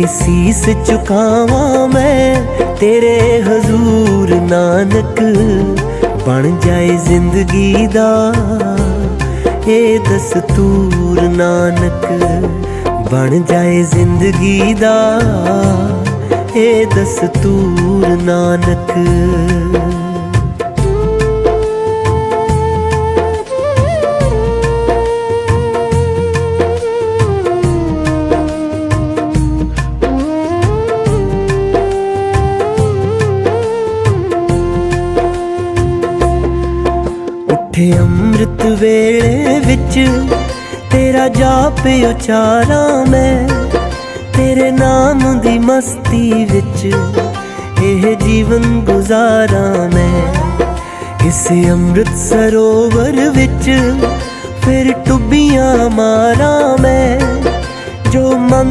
ਇਹ ਸੀਸ ਝੁਕਾਵਾਂ ਮੈਂ, ਤੇਰੇ ਹਜ਼ੂਰ ਨਾਨਕ ਬਣ ਜਾਏ ਜ਼ਿੰਦਗੀ ਦਾ। ਇਹ ਦਸਤੂਰ ਨਾਨਕ ਬਣ ਜਾਏ ਜ਼ਿੰਦਗੀ ਦਾ। ਇਹ ਦਸਤੂਰ ਨਾਨਕ ਉੱਠੇ ਅੰਮ੍ਰਿਤ ਵੇਲੇ ਵਿੱਚ ਤੇਰਾ ਜਾਪ ਉਚਾਰਾਂ ਮੈਂ ਤੇਰੇ ਨਾਮ ਦੀ ਮਸਤੀ ਵਿੱਚ ਇਹ ਜੀਵਨ ਗੁਜ਼ਾਰਾਂ ਮੈਂ। ਇਸ ਅੰਮ੍ਰਿਤ ਸਰੋਵਰ ਵਿੱਚ ਫਿਰ ਟੁੱਬੀਆਂ ਮਾਰਾਂ ਮੈਂ, ਜੋ ਮਨ